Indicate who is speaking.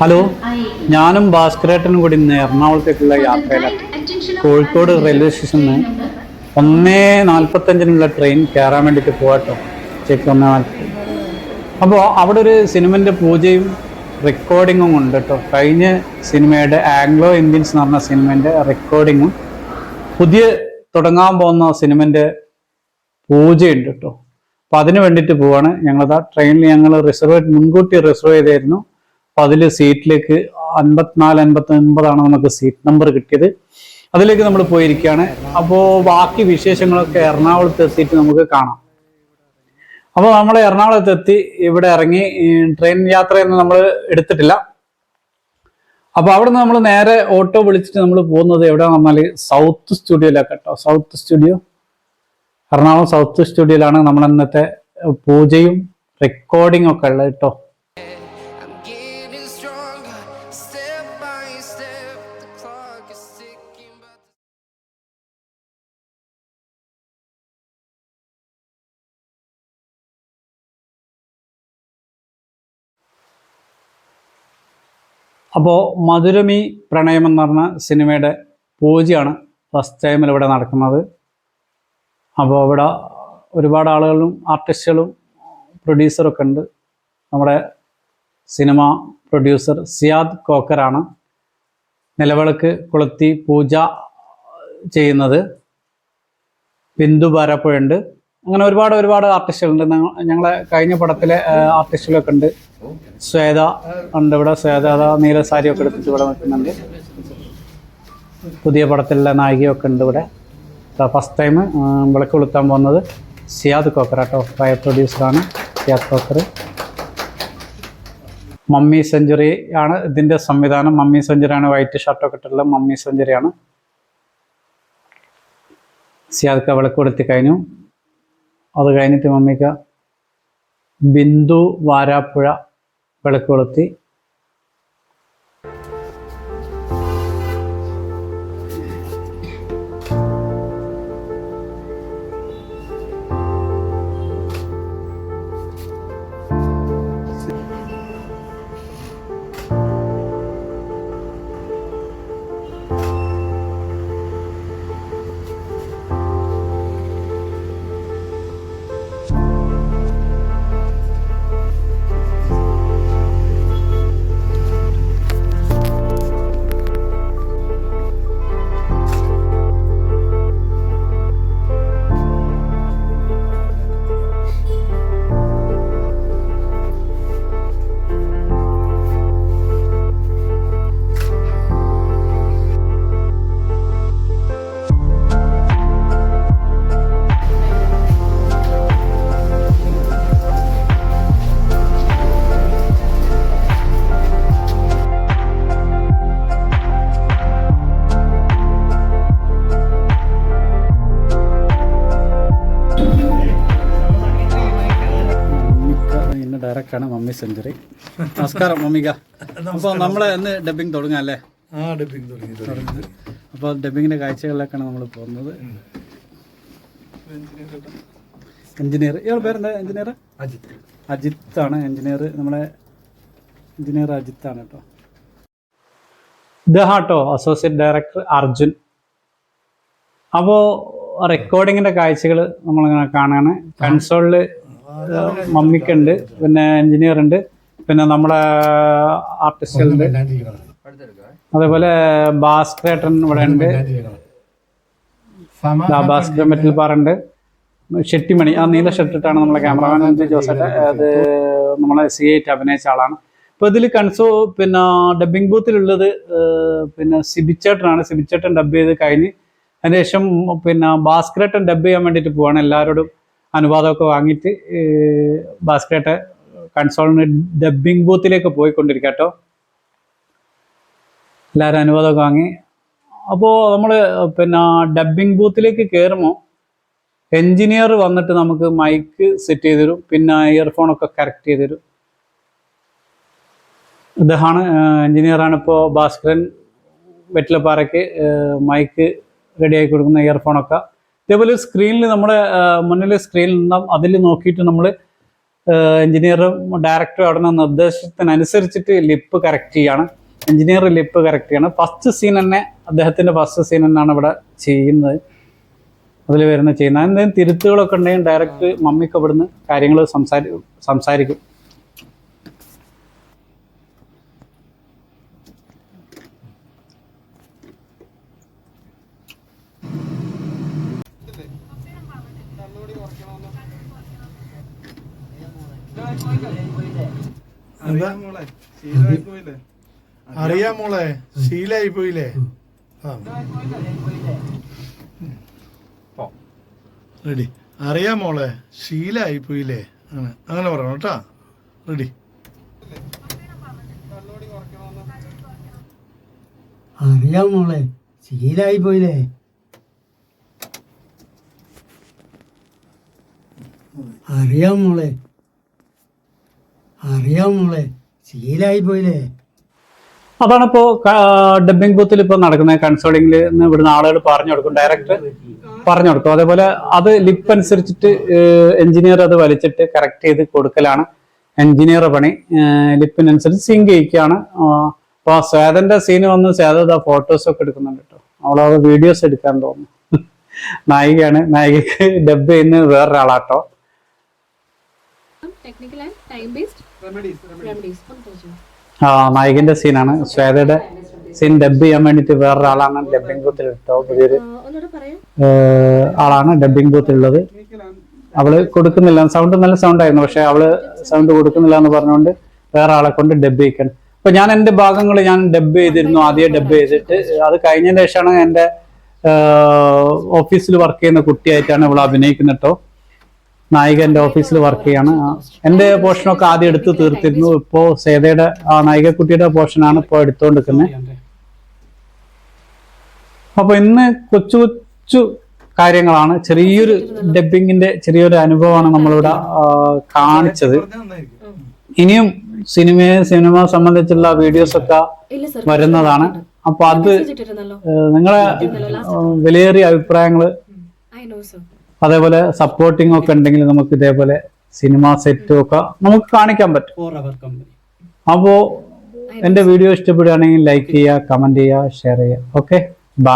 Speaker 1: Hello ഞാനും ഭാസ്കരേട്ടനും കൂടി ഇന്ന് എറണാകുളത്തേക്കുള്ള യാത്രയിലാണ്. കോഴിക്കോട് റെയിൽവേ സ്റ്റേഷനിൽ നിന്ന് ഒന്നേ നാൽപ്പത്തഞ്ചിനുള്ള ട്രെയിൻ കയറാൻ വേണ്ടിയിട്ട് പോകട്ടോ ചെക്ക് ഒന്നേ അപ്പോൾ അവിടെ ഒരു സിനിമന്റെ പൂജയും റെക്കോർഡിങ്ങും ഉണ്ട് കേട്ടോ കഴിഞ്ഞ സിനിമയുടെ ആംഗ്ലോ ഇന്ത്യൻസ് എന്ന് പറഞ്ഞ സിനിമേന്റെ റെക്കോർഡിങ്ങും പുതിയ തുടങ്ങാൻ പോകുന്ന സിനിമന്റെ പൂജയുണ്ട് കേട്ടോ അപ്പോൾ അതിന് വേണ്ടിയിട്ട് പോവാണ്. ഞങ്ങളതാ ട്രെയിനിൽ ഞങ്ങൾ റിസർവ് മുൻകൂട്ടി റിസർവ് ചെയ്തായിരുന്നു. അപ്പോൾ അതിൽ സീറ്റിലേക്ക് അൻപത്തിനാല് അൻപത്തി ഒൻപതാണ് നമുക്ക് സീറ്റ് നമ്പർ കിട്ടിയത്. അതിലേക്ക് നമ്മൾ പോയിരിക്കുകയാണ് അപ്പോൾ ബാക്കി വിശേഷങ്ങളൊക്കെ എറണാകുളത്ത് എത്തിയിട്ട് നമുക്ക് കാണാം. അപ്പോൾ നമ്മൾ എറണാകുളത്ത് എത്തി ഇവിടെ ഇറങ്ങി ട്രെയിൻ യാത്രയൊന്നും നമ്മൾ എടുത്തിട്ടില്ല. അപ്പോൾ അവിടെ നിന്ന് നമ്മൾ നേരെ ഓട്ടോ വിളിച്ചിട്ട് നമ്മൾ പോകുന്നത് എവിടെയാണെന്ന് പറഞ്ഞാൽ സൗത്ത് സ്റ്റുഡിയോയിലാണ് കേട്ടോ. സൗത്ത് സ്റ്റുഡിയോ എറണാകുളം സൗത്ത് സ്റ്റുഡിയോയിലാണ് നമ്മൾ ഇന്നത്തെ പൂജയും റെക്കോർഡിംഗ് ഒക്കെ ഉള്ളത് കേട്ടോ. അപ്പോൾ മധുരമി പ്രണയം എന്ന് പറഞ്ഞ സിനിമയുടെ പൂജയാണ് ഫസ്റ്റ് ടൈമിൽ ഇവിടെ നടക്കുന്നത്. അപ്പോൾ ഇവിടെ ഒരുപാട് ആളുകളും ആർട്ടിസ്റ്റുകളും പ്രൊഡ്യൂസറൊക്കെ ഉണ്ട്. നമ്മുടെ സിനിമ പ്രൊഡ്യൂസർ സിയാദ് കോക്കറാണ് നിലവിളക്ക് കൊളുത്തി പൂജ ചെയ്യുന്നത്. ബിന്ദു ബാരപ്പുഴയുണ്ട്. അങ്ങനെ ഒരുപാട് ഒരുപാട് ആർട്ടിസ്റ്റുകളുണ്ട് ഞങ്ങ- ഞങ്ങളെ കഴിഞ്ഞ പടത്തിലെ ആർട്ടിസ്റ്റുകളൊക്കെ ഉണ്ട്. ശ്വേത ഉണ്ട് ഇവിടെ. ശ്വേത നീല സാരിയൊക്കെ എടുത്തിട്ട് ഇവിടെ നിൽക്കുന്നുണ്ട്. പുതിയ പടത്തിലുള്ള നായികയൊക്കെ ഉണ്ട് ഇവിടെ. ഫസ്റ്റ് ടൈം വിളക്ക് കൊളുത്താൻ പോകുന്നത് സിയാദ് കോക്കർ കേട്ടോ. ഫയർ പ്രൊഡ്യൂസറാണ് സിയാദ് കോക്കർ. മമ്മി സെഞ്ചുറി ആണ് ഇതിന്റെ സംവിധാനം. മമ്മി സെഞ്ചുറിയാണ് വൈറ്റ് ഷർട്ടൊക്കെ ഇട്ടുള്ള മമ്മി സെഞ്ചുറിയാണ് സിയാദ്ക്ക വിളക്ക് കൊടുത്തി കഴിഞ്ഞു. അത് കഴിഞ്ഞിട്ട് മമ്മിക്ക ബിന്ദു വാരാപ്പുഴ വിളക്ക് കൊളുത്തി. ഇന്ന് മമ്മി സെഞ്ചുറി. നമസ്കാരം മമ്മിക. അപ്പോൾ നമ്മൾ ഇന്ന് ഡബിങ് തുടങ്ങാം അല്ലേ?
Speaker 2: ആ ഡബിങ് തുടങ്ങി തുടങ്ങി.
Speaker 1: അപ്പോൾ ഡബിങ്ങിന്റെ കാഴ്ചകളിലേക്കാണ് നമ്മൾ പോകുന്നത്. എഞ്ചിനീയർ ഇയാൾ പേരെന്താ എഞ്ചിനീയർ?
Speaker 2: അജിത്
Speaker 1: അജിത്താണ് എഞ്ചിനീയർ. നമ്മളെ എഞ്ചിനീയർ അജിത് ആണ് കേട്ടോ ഇതാട്ടോ അസോസിയേറ്റ് ഡയറക്ടർ അർജുൻ അപ്പോൾ റെക്കോർഡിങ്ങിന്റെ കാഴ്ചകൾ നമ്മളിങ്ങനെ കാണാണ്. കൺസോളിൽ മമ്മിക്കുണ്ട് പിന്നെ എഞ്ചിനീയർ ഉണ്ട് പിന്നെ നമ്മുടെ ആർട്ടിസ്റ്റുകളുണ്ട്.
Speaker 2: ഉണ്ട്
Speaker 1: അതേപോലെ ഭാസ്കരേട്ടൻ ഇവിടെ ഉണ്ട്. ഭാസ്കര മെറ്റൽ പാറുണ്ട് ഷെട്ടിമണി ആ നീല ഷർട്ട് ഇട്ടാണ് നമ്മളെ ക്യാമറമാൻ ജോസഫ് അത് നമ്മളെ സി ആയിട്ട് അഭിനയിച്ച ആളാണ്. അപ്പോൾ ഇതിൽ കൺസോ പിന്നെ ഡബിങ് ബൂത്തിലുള്ളത് പിന്നെ സിബിച്ചേട്ടനാണ്. സിബിച്ചേട്ടൻ ഡബ് ചെയ്ത് കഴിഞ്ഞ് അതിനുശേഷം പിന്നെ ഭാസ്കരേട്ടൻ ഡബ് ചെയ്യാൻ വേണ്ടിയിട്ട് പോവാണ്. എല്ലാവരോടും അനുവാദമൊക്കെ വാങ്ങിയിട്ട് ഭാസ്കരേട്ട കൺസോളിന് ഡബ്ബിംഗ് ബൂത്തിലേക്ക് പോയിക്കൊണ്ടിരിക്കുക കേട്ടോ എല്ലാവരും അനുവാദമൊക്കെ വാങ്ങി. അപ്പോൾ നമ്മൾ പിന്നെ ഡബ്ബിംഗ് ബൂത്തിലേക്ക് കയറുമ്പോൾ എൻജിനീയർ വന്നിട്ട് നമുക്ക് മൈക്ക് സെറ്റ് ചെയ്ത് തരും പിന്നെ ഇയർഫോണൊക്കെ കറക്റ്റ് ചെയ്ത് തരും ഇദ്ദേഹമാണ് എൻജിനീയറാണ് ഇപ്പോൾ ഭാസ്കരൻ വെറ്റിലപ്പാറയ്ക്ക് മൈക്ക് റെഡിയാക്കി കൊടുക്കുന്ന ഇയർഫോണൊക്കെ ഇതേപോലെ സ്ക്രീനിൽ നമ്മുടെ മുന്നിൽ സ്ക്രീനിൽ നിന്നും അതിൽ നോക്കിയിട്ട് നമ്മൾ എഞ്ചിനീയറും ഡയറക്ടറും അവിടെ നിർദ്ദേശത്തിനനുസരിച്ചിട്ട് ലിപ്പ് കറക്റ്റ് ചെയ്യാണ്. എഞ്ചിനീയർ ലിപ്പ് കറക്റ്റ് ചെയ്യണം. ഫസ്റ്റ് സീൻ തന്നെ അദ്ദേഹത്തിന്റെ ഫസ്റ്റ് സീൻ തന്നെയാണ് ഇവിടെ ചെയ്യുന്നത്. അതിൽ വരുന്ന ചെയ്യുന്നത്. എന്തെങ്കിലും തിരുത്തുകളൊക്കെ ഉണ്ടെങ്കിൽ ഡയറക്റ്റ് മമ്മിക്ക് അവിടുന്ന് കാര്യങ്ങൾ സംസാരി സംസാരിക്കും.
Speaker 2: അറിയാം മോളെ. ശീലായി പോയില്ലേ റെഡി. അറിയാ മോളെ. ശീലായി പോയില്ലേ അങ്ങനെ. അങ്ങനെ പറയണം കേട്ടാ. റെഡി.
Speaker 3: അറിയാ മോളെ. ശീലായി പോയില്ലേ അറിയാം മോളെ. അറിയാം മോളെ. ശീലായി പോയില്ലേ?
Speaker 1: അതാണ് ഇപ്പോ ഡബിംഗ് ബൂത്തിൽ ഇപ്പൊ നടക്കുന്ന കൺസോളിംഗിൽ നിന്ന് ഇവിടുന്ന് ആളുകൾ പറഞ്ഞു കൊടുക്കും ഡയറക്ടർ പറഞ്ഞു കൊടുക്കും. അതേപോലെ അത് ലിപ്പ് അനുസരിച്ചിട്ട് എഞ്ചിനീയർ അത് വലിച്ചിട്ട് കറക്റ്റ് ചെയ്ത് കൊടുക്കലാണ് എഞ്ചിനീയർ പണി. ലിപ്പിനനുസരിച്ച് സിങ്ക് ചെയ്യിക്കുകയാണ്. അപ്പൊ സ്വേദന്റെ സീന് വന്ന് സ്വേദ ഫോട്ടോസ് ഒക്കെ എടുക്കുന്നുണ്ട് കേട്ടോ. അവളത് വീഡിയോസ് എടുക്കാൻ തോന്നുന്നു. നായികയാണ്. നായികക്ക് ഡബ് ചെയ്യുന്ന വേറൊരാളാട്ടോ.
Speaker 4: ടെക്നിക്കൽ ആൻഡ് ടൈം based
Speaker 1: ആ നായികന്റെ സീനാണ്. ശ്വേതയുടെ സീൻ ഡബ് ചെയ്യാൻ വേണ്ടിട്ട് വേറൊരാളാണ് ഡബിംഗ് ബൂത്തിൽ ഇട്ടോ പുതിയൊരു ആളാണ് ഡബിംഗ് ബൂത്തിലുള്ളത് അവൾ കൊടുക്കുന്നില്ല. സൗണ്ട് നല്ല സൗണ്ട് ആയിരുന്നു. പക്ഷെ അവൾ സൗണ്ട് കൊടുക്കുന്നില്ല എന്ന് പറഞ്ഞുകൊണ്ട് വേറെ ആളെ കൊണ്ട് ഡബ് ചെയ്യിക്കണം. അപ്പൊ ഞാൻ എന്റെ ഭാഗങ്ങൾ ഞാൻ ഡബ് ചെയ്തിരുന്നു. ആദ്യം ഡബ് ചെയ്തിട്ട് അത് കഴിഞ്ഞതിന് ശേഷമാണ് എന്റെ ഓഫീസിൽ വർക്ക് ചെയ്യുന്ന കുട്ടിയായിട്ടാണ് അവൾ അഭിനയിക്കുന്നത് കേട്ടോ നായിക എന്റെ ഓഫീസിൽ വർക്ക് ചെയ്യാണ്. എന്റെ എന്റെ പോർഷനൊക്കെ ആദ്യം എടുത്ത് തീർത്തിരുന്നു. ഇപ്പോ സേതയുടെ ആ നായിക കുട്ടിയുടെ പോർഷനാണ് ഇപ്പോ എടുത്തുകൊണ്ടിരിക്കുന്നത് അപ്പൊ ഇന്ന് കൊച്ചു കൊച്ചു കാര്യങ്ങളാണ്. ചെറിയൊരു ഡബിങ്ങിന്റെ ചെറിയൊരു അനുഭവമാണ് നമ്മളിവിടെ കാണിച്ചത്. ഇനിയും സിനിമയെ സിനിമ സംബന്ധിച്ചുള്ള വീഡിയോസ് ഒക്കെ വരുന്നതാണ്. അപ്പൊ അത് നിങ്ങളെ വിലയേറിയ
Speaker 4: സർ
Speaker 1: അതേപോലെ സപ്പോർട്ടിംഗ് ഒക്കെ ഉണ്ടെങ്കിൽ നമുക്ക് ഇതേപോലെ സിനിമ സെറ്റും ഒക്കെ നമുക്ക് കാണിക്കാൻ പറ്റും. അപ്പോ എന്റെ വീഡിയോ ഇഷ്ടപ്പെടുകയാണെങ്കിൽ ലൈക്ക് ചെയ്യുക കമന്റ് ചെയ്യുക ഷെയർ ചെയ്യുക. ഓക്കെ